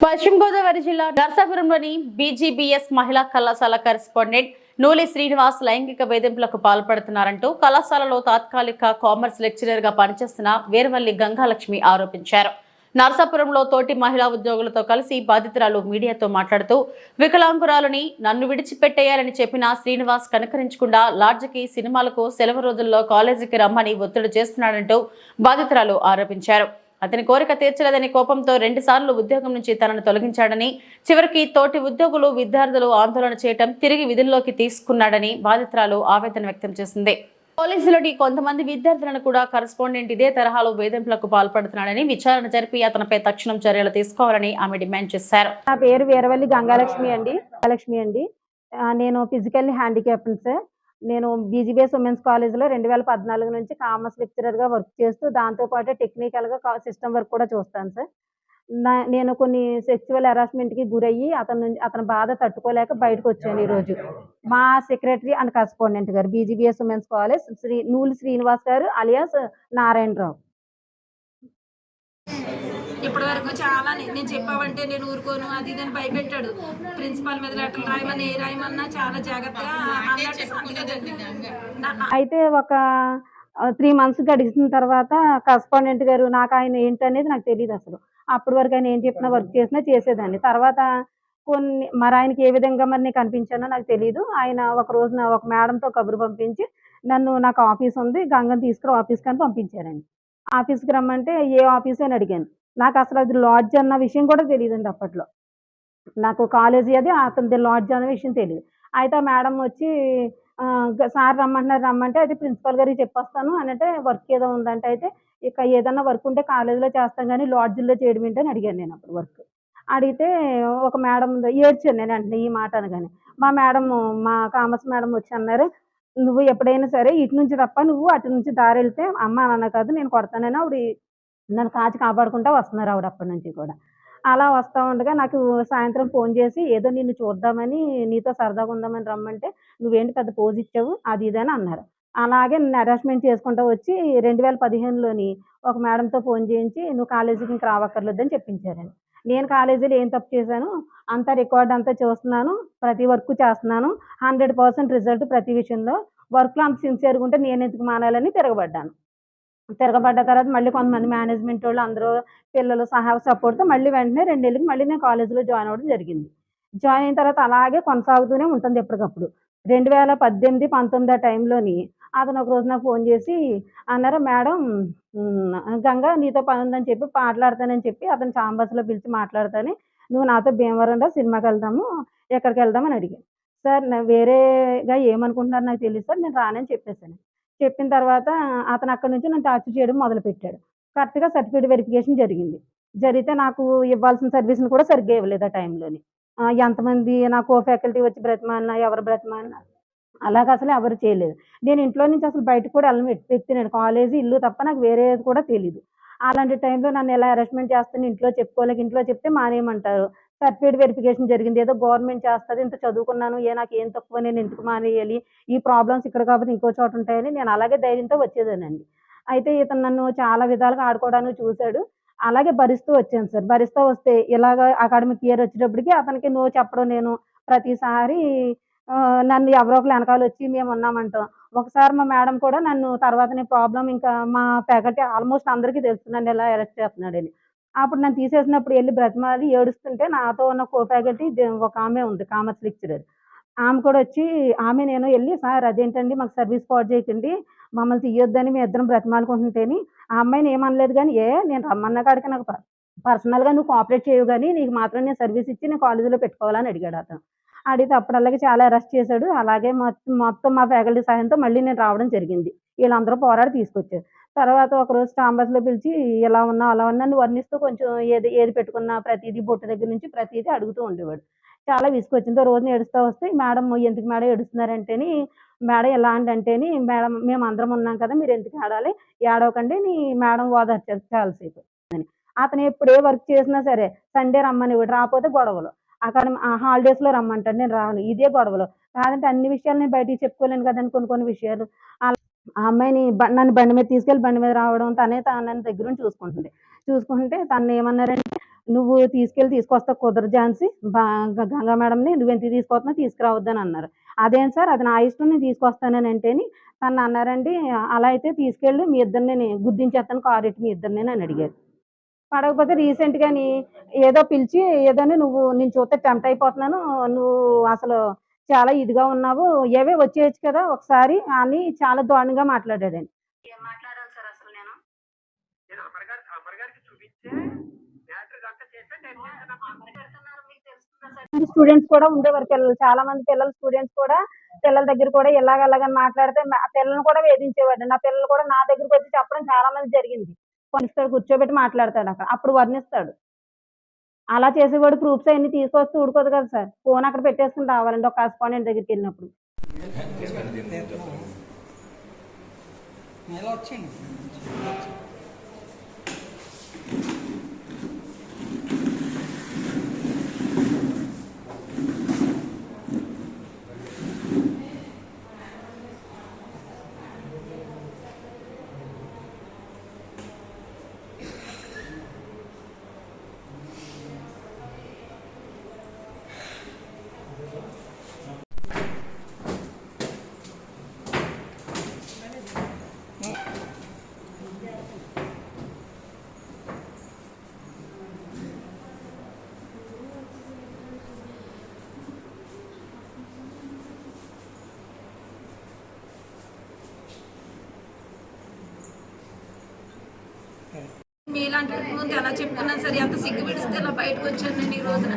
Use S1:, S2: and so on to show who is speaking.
S1: పశ్చిమ గోదావరి జిల్లా నర్సాపురంలోని బీజీబీఎస్ మహిళా కళాశాల కరెస్పాండెంట్ నూలి శ్రీనివాస్ లైంగిక వేధింపులకు పాల్పడుతున్నారంటూ కళాశాలలో తాత్కాలిక కామర్స్ లెక్చరర్గా పనిచేస్తున్న వీరవల్లి గంగాలక్ష్మి ఆరోపించారు. నర్సాపురంలో తోటి మహిళా ఉద్యోగులతో కలిసి బాధితురాలు మీడియాతో మాట్లాడుతూ వికలాంగురాలని నన్ను విడిచిపెట్టేయాలని చెప్పిన శ్రీనివాస్ కనకరించకుండా లాడ్జికి సినిమాలకు సెలవు రోజుల్లో కాలేజీకి రమ్మని ఒత్తిడి చేస్తున్నాడంటూ బాధితురాలు ఆరోపించారు. అతని కోరిక తీర్చలేదని కోపంతో రెండుసార్లు ఉద్యోగం నుంచి తనను తొలగించాడని చివరికి తోటి ఉద్యోగులు విద్యార్థులు ఆందోళన చేయటం తిరిగి విధుల్లోకి తీసుకున్నాడని బాధితురాలు ఆవేదన వ్యక్తం చేసింది. పోలీసులటి కొంతమంది విద్యార్థులను కూడా కరస్పాండెంట్ ఇదే తరహాలో వేధింపులకు పాల్పడుతున్నాడని విచారణ జరిపి అతనిపై తక్షణం చర్యలు తీసుకోవాలని ఆమె డిమాండ్ చేశారు.
S2: నా పేరు వీరవల్లి గంగాలక్ష్మి అండి. గంగాలక్ష్మి అండి. నేను ఫిజికల్లీ హ్యాండిక్యాప్డ్ సార్ నేను బీజీబీఎస్ ఉమెన్స్ కాలేజ్లో రెండు వేల పద్నాలుగు నుంచి కామర్స్ లెక్చరర్గా వర్క్ చేస్తూ దాంతోపాటు టెక్నికల్గా సిస్టమ్ వర్క్ కూడా చూస్తాను సార్. నా నేను కొన్ని సెక్చువల్ హెరాస్మెంట్కి గురయ్యి అతను అతని బాధ తట్టుకోలేక బయటకు వచ్చాను ఈరోజు. మా సెక్రటరీ అండ్ కరస్పాండెంట్ గారు BGBS women's college Shri Nooli Srinivas గారు అలియాస్ నారాయణరావు.
S3: ఇప్పటి వరకు చాలా నే- నేను చెప్పావంటే నేను ఊరుకోను అది ఇది అని భయపెట్టాడు. ప్రిన్సిపాల్ మీద లెటర్లు రాయమని ఏ రాయమన్నా చాలా జాగ్రత్తగా
S2: అయితే ఒక త్రీ మంత్స్ గడిచిన తర్వాత కరస్పాండెంట్ గారు నాకు ఆయన ఏంటనేది నాకు తెలియదు అసలు. అప్పటి వరకు ఆయన ఏం చెప్పినా వర్క్ చేసినా చేసేదాన్ని. తర్వాత కొన్ని మరి ఆయనకి ఏ విధంగా మరి నేను కనిపించానో నాకు తెలియదు ఆయన ఒక రోజున ఒక మేడంతో కబురు పంపించి నన్ను నాకు ఆఫీస్ ఉంది గంగని తీసుకురా ఆఫీస్ కానీ పంపించారండి. ఆఫీస్కి రమ్మంటే ఏ ఆఫీస్ అని అడిగాను. నాకు అసలు అది లాడ్జ్ అన్న విషయం కూడా తెలియదండి అప్పట్లో. నాకు కాలేజీ అది అతనిది లాడ్జ్ అన్న విషయం తెలియదు అయితే ఆ మేడం వచ్చి సార్ రమ్మంటున్నారు రమ్మంటే అయితే ప్రిన్సిపల్ గారికి చెప్పొస్తాను అని అంటే వర్క్ ఏదో ఉందంటే అయితే ఇక ఏదన్నా వర్క్ ఉంటే కాలేజీలో చేస్తాం కానీ లాడ్జ్లో చేయడం ఏంటని అడిగాను నేను అప్పుడు వర్క్. అడిగితే ఒక మేడం ఏడ్చాను నేను అంటే ఈ మాట అనగానే. మా మేడం మా కామర్స్ మేడం వచ్చి అన్నారు నువ్వు ఎప్పుడైనా సరే ఇటు నుంచి తప్ప నువ్వు అటు నుంచి దారి వెళ్తే అమ్మ నాన్న కాదు నేను కొడతానని ఆవిడ నన్ను కాచి కాపాడుకుంటా వస్తున్నారు ఆవిడ అప్పటి నుంచి కూడా. అలా వస్తూ ఉండగా నాకు సాయంత్రం ఫోన్ చేసి ఏదో నిన్ను చూద్దామని నీతో సరదాగా ఉందామని రమ్మంటే నువ్వేంటి పెద్ద పోజ్ ఇచ్చావు? అది ఇది అని అన్నారు. అలాగే నన్ను హెరాస్మెంట్ చేసుకుంటూ వచ్చి రెండు వేల పదిహేనులోని ఒక మేడంతో ఫోన్ చేయించి నువ్వు కాలేజీకి ఇంక రావక్కర్లేదని చెప్పించారని నేను కాలేజీలో ఏం తప్పు చేశాను? అంతా రికార్డ్ అంతా చూస్తున్నాను ప్రతి వర్క్ చేస్తున్నాను హండ్రెడ్ పర్సెంట్ రిజల్ట్ ప్రతి విషయంలో. వర్క్లో అంత సిన్సియర్గా ఉంటే నేను ఎందుకు మానాలని తిరగబడ్డాను. తిరగబడ్డ తర్వాత మళ్ళీ కొంతమంది మేనేజ్మెంట్ వాళ్ళు అందరూ పిల్లలు సహా సపోర్ట్తో మళ్ళీ వెంటనే రెండేళ్ళకి మళ్ళీ నేను కాలేజీలో జాయిన్ అవ్వడం జరిగింది. జాయిన్ అయిన తర్వాత అలాగే కొనసాగుతూనే ఉంటుంది ఎప్పటికప్పుడు. రెండు వేల పద్దెనిమిది పంతొమ్మిది ఆ టైంలోని అతను ఒక రోజు నాకు ఫోన్ చేసి అన్నారు మేడం గంగా నీతో పని ఉందని చెప్పి మాట్లాడతానని చెప్పి అతను చాంబర్స్లో పిలిచి మాట్లాడతాను నువ్వు నాతో భీమవరంలో సినిమాకి వెళ్దాము ఎక్కడికి వెళ్దామని అడిగాను సార్ వేరేగా ఏమనుకుంటున్నారు నాకు తెలియదు సార్ నేను రానని చెప్పేశాను. చెప్పిన తర్వాత అతను అక్కడి నుంచి నన్ను టార్చర్ చేయడం మొదలుపెట్టాడు. కరెక్ట్గా సర్టిఫికేట్ వెరిఫికేషన్ జరిగింది. జరిగితే నాకు ఇవ్వాల్సిన సర్వీస్ని కూడా సరిగ్గా ఇవ్వలేదు ఆ టైంలోని. ఎంతమంది ఎంతమంది నాకు ఫ్యాకల్టీ వచ్చి బ్రతిమాలినా ఎవరు బ్రతిమాలినా అలాగ అసలు ఎవరు చేయలేదు. నేను ఇంట్లో నుంచి అసలు బయటకు కూడా వెళ్ళని వ్యక్తి- వ్యక్తి నేను. కాలేజీ ఇల్లు తప్ప నాకు వేరేది కూడా తెలియదు అలాంటి టైంలో నన్ను ఎలా అరెస్ట్మెంట్ చేస్తాను ఇంట్లో చెప్పుకోలేక ఇంట్లో చెప్తే మానేయమంటారు. సర్టిఫికేట్ వెరిఫికేషన్ జరిగింది. ఏదో గవర్నమెంట్ చేస్తుంది ఇంత చదువుకున్నాను ఏ నాకు ఏం తక్కువ నేను ఎందుకు మానేయాలి? ఈ ప్రాబ్లమ్స్ ఇక్కడ కాబట్టి ఇంకో చోట ఉంటాయని నేను అలాగే ధైర్యంతో వచ్చేదానండి. అయితే ఇతను నన్ను చాలా విధాలుగా ఆడుకోవడానికి చూశాడు. అలాగే భరిస్తూ వచ్చాను సార్. భరిస్తూ వస్తే ఇలాగ అకాడమిక్ ఇయర్ వచ్చేటప్పటికి అతనికి నో చెప్పడం నేను ప్రతిసారి నన్ను ఎవరో ఒకరు వెనకాల వచ్చి మేము ఉన్నామంటాం. ఒకసారి మా మేడం కూడా నన్ను తర్వాత నీ ప్రాబ్లం ఇంకా మా ఫ్యాకల్టీ ఆల్మోస్ట్ అందరికీ తెలుసు నన్ను ఎలా అరెస్ట్ చేస్తున్నాడని. అప్పుడు నన్ను తీసేసినప్పుడు వెళ్ళి బ్రతిమాలి ఏడుస్తుంటే నాతో ఉన్న కో ఫ్యాకల్టీ ఒక ఆమె ఉంది కామర్స్ లెక్చరర్. ఆమె కూడా వచ్చి ఆమె నేను వెళ్ళి సార్ అదేంటండి మాకు సర్వీస్ పాడు చేయకండి మమ్మల్ని తీయొద్దని మేము ఇద్దరం బ్రతిమాలుకుంటుంటేని. ఆ అమ్మాయిని ఏమనలేదు కానీ ఏ నేను రమ్మన్న కాడికి నాకు పర్సనల్గా నువ్వు కోఆపరేట్ చేయవు కానీ నీకు మాత్రం నేను సర్వీస్ ఇచ్చి నేను కాలేజీలో పెట్టుకోవాలని అడిగాడు అతను. అడిగితే అప్పుడు అలాగే చాలా అరెస్ట్ చేశాడు. అలాగే మొత్తం మొత్తం మా ఫ్యాకల్టీ సహాయంతో మళ్ళీ నేను రావడం జరిగింది. వీళ్ళందరూ పోరాడి తీసుకొచ్చారు. తర్వాత ఒకరోజు స్టాంబర్స్లో పిలిచి ఇలా ఉన్నా అలా ఉన్నా అని వర్ణిస్తూ కొంచెం ఏది ఏది పెట్టుకున్నా ప్రతిదీ బొట్టు దగ్గర నుంచి ప్రతిదీ అడుగుతూ ఉండేవాడు. చాలా విసుకొచ్చింది ఓ రోజు ఏడుస్తూ వస్తే మేడం ఎందుకు మేడం ఏడుస్తున్నారంటేని మేడం ఎలా అంటేని మేడం మేము అందరం ఉన్నాం కదా మీరు ఎందుకు ఆడాలి ఏడవకండి నీ మేడం ఓదార్చారు చాలాసేపు అని. అతను ఎప్పుడు ఏ వర్క్ చేసినా సరే సండే రమ్మని రాకపోతే గొడవలు. అక్కడ హాలిడేస్లో రమ్మంటాడు నేను రాను. ఇదే గొడవలు. కాదంటే అన్ని విషయాలు నేను బయటికి చెప్పుకోలేను కదండి కొన్ని కొన్ని విషయాలు. అలా ఆ అమ్మాయిని నన్ను బండి మీద తీసుకెళ్ళి బండి మీద రావడం తనే తన నన్ను దగ్గర నుంచి చూసుకుంటుంది. చూసుకుంటే తను ఏమన్నారంటే నువ్వు తీసుకెళ్ళి తీసుకొస్తా కుదరదు ఝాన్సీ గంగా మేడంని నువ్వు ఎంత తీసుకొస్తున్నా తీసుకురావద్దని అన్నారు. అదేం సార్? అది నా ఇష్టం నేను తీసుకొస్తానని అంటేని తను అన్నారండి అలా అయితే తీసుకెళ్ళి మీ ఇద్దరిని గుద్దించేస్తాను కారు మీ ఇద్దరిని అని అడిగారు. పడకపోతే రీసెంట్గా నీ ఏదో పిలిచి ఏదోని నువ్వు నేను చూస్తే టెంప్ట్ అయిపోతున్నాను నువ్వు అసలు చాలా ఇదిగా ఉన్నావు. ఏవే వచ్చేయచ్చు కదా ఒకసారి అని చాలా దారుణంగా మాట్లాడాడండి. స్టూడెంట్స్ కూడా ఉండేవారు పిల్లలు. చాలా మంది పిల్లలు స్టూడెంట్స్ కూడా పిల్లల దగ్గర కూడా ఇలాగ అలాగని మాట్లాడితే పిల్లల్ని కూడా వేధించేవాడు. నా పిల్లలు కూడా నా దగ్గరకు వచ్చి చెప్పడం చాలా మంది జరిగింది. కొనిస్తాడు కూర్చోబెట్టి మాట్లాడతాడు అక్కడ. అప్పుడు వర్ణిస్తాడు. అలా చేసేవాడు ప్రూఫ్స్ అవన్నీ తీసుకొస్తే ఊడుకోదు కదా సార్. ఫోన్ అక్కడ పెట్టేసుకుని రావాలండి ఒక కరస్పాండెంట్ దగ్గరికి వెళ్ళినప్పుడు.
S4: వచ్చేయండి?
S3: మీలాంటి ముందు ఎలా చెప్పుకున్నాను. సరే ఎంత సిగ్గు పిడిస్తే ఇలా బయటకు వచ్చాను నేను ఈ రోజున.